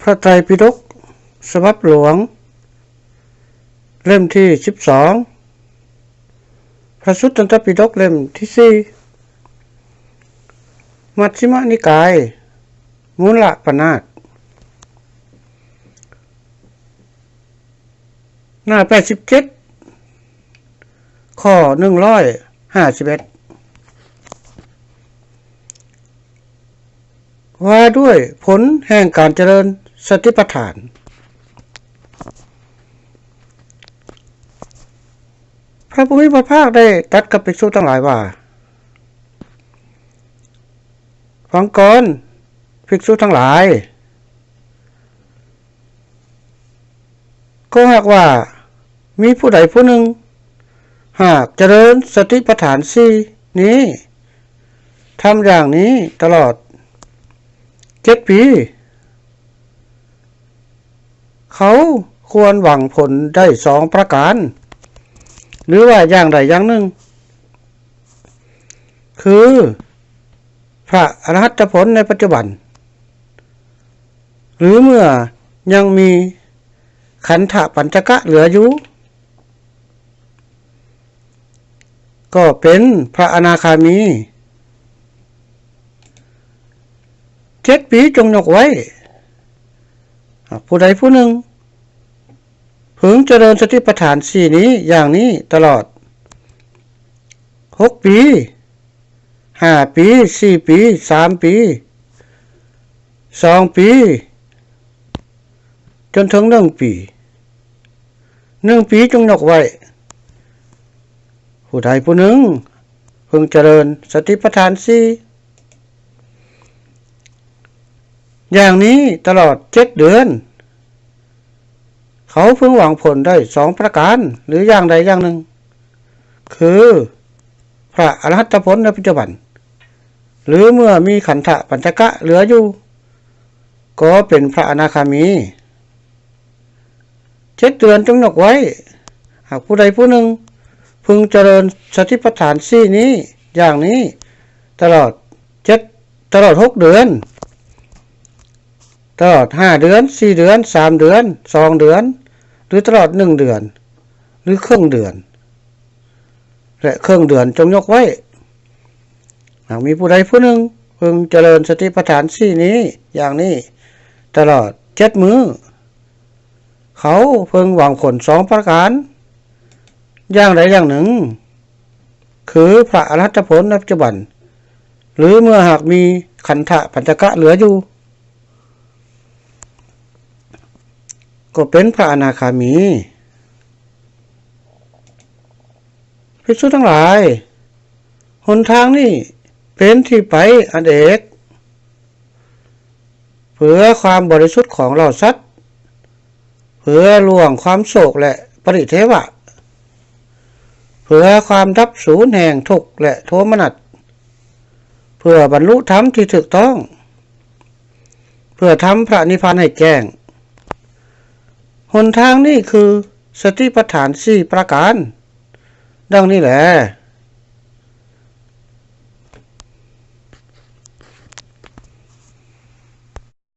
พระไตรปิฎกสมับหลวง เล่มที่ 12 พระสุตตันตปิฎกเล่มที่ 4 มัชฌิมานิกาย มูลละปนาตหน้า 87 ข้อ 151 ว่าด้วยผลแห่งการเจริญสติปัฏฐาน พระพุทธพระภาคได้ตัดกับภิกษุทั้งหลายว่า ฟังก่อนภิกษุทั้งหลาย ก็หากว่ามีผู้ใดผู้หนึ่ง หากเจริญสติปัฏฐานสี่นี้ทำอย่างนี้ตลอด เจ็ดปี เขาควรหวังผลได้สองประการ หรือว่าอย่างใดอย่างหนึ่ง คือ พระอรหัตผลในปัจจุบัน หรือเมื่อยังมีขันธปัญจกะเหลืออยู่ ก็เป็นพระอนาคามี เจ็ดปีจงยกไว้ ผู้ใดผู้หนึ่งพึงเจริญสติปัฏฐานสี่นี้อย่างนี้ตลอดหกปีห้าปีสี่ปีสามปีสองปี จนถึงหนึ่งปีหนึ่งปีจงยกไว้ ผู้ใดผู้หนึ่งพึงเจริญสติปัฏฐานสี่ อย่างนี้ตลอดเจ็ดเดือน เขาเพึงหวังผลได้สองประการ หรืออย่างใดอย่างหนึ่ง คือ พระอรหัตผลในปัจจุบัน หรือเมื่อมีขันธะปัญจกะเหลืออยู่ ก็เป็นพระอนาคามีเจ็ดเดือนจงยกไว้ หากผู้ใดผู้หนึ่ง พึงเจริญสติปัฏฐานสี่นี้ อย่างนี้ ตลอดเจ็ดตลอดหกเดือน ตลอดห้าเดือนสี่เดือนสามเดือนสองเดือน หรือตลอดหนึ่งเดือน หรือครึ่งเดือน และครึ่งเดือนจงยกไว้หากมีผู้ใดผู้หนึ่งพึงเจริญสติปัฏฐานสี่นี้อย่างนี้ ตลอดเจ็ดมือเขาเพิ่งหวังผลสองประการ อย่างใดอย่างหนึ่ง คือพระอรัตผลในปัจจุบัน หรือเมื่อหากมีขันธะปัญจกะเหลืออยู่ ก็เป็นพระอนาคามีภิกษุทั้งหลาย หนทางนี่เป็นที่ไปอันเอกเพื่อความบริสุทธิ์ของเราสัตว์เพื่อล่วงความโศกและปริเทวะ เพื่อความทับสูญแห่งทุกข์และโทมนัสเพื่อบรรลุธรรมที่ถูกต้อง เพื่อทำพระนิพพานให้แจ้ง หนทางนี่คือสติปัฏฐานสี่ประการ ดังนี้แหละ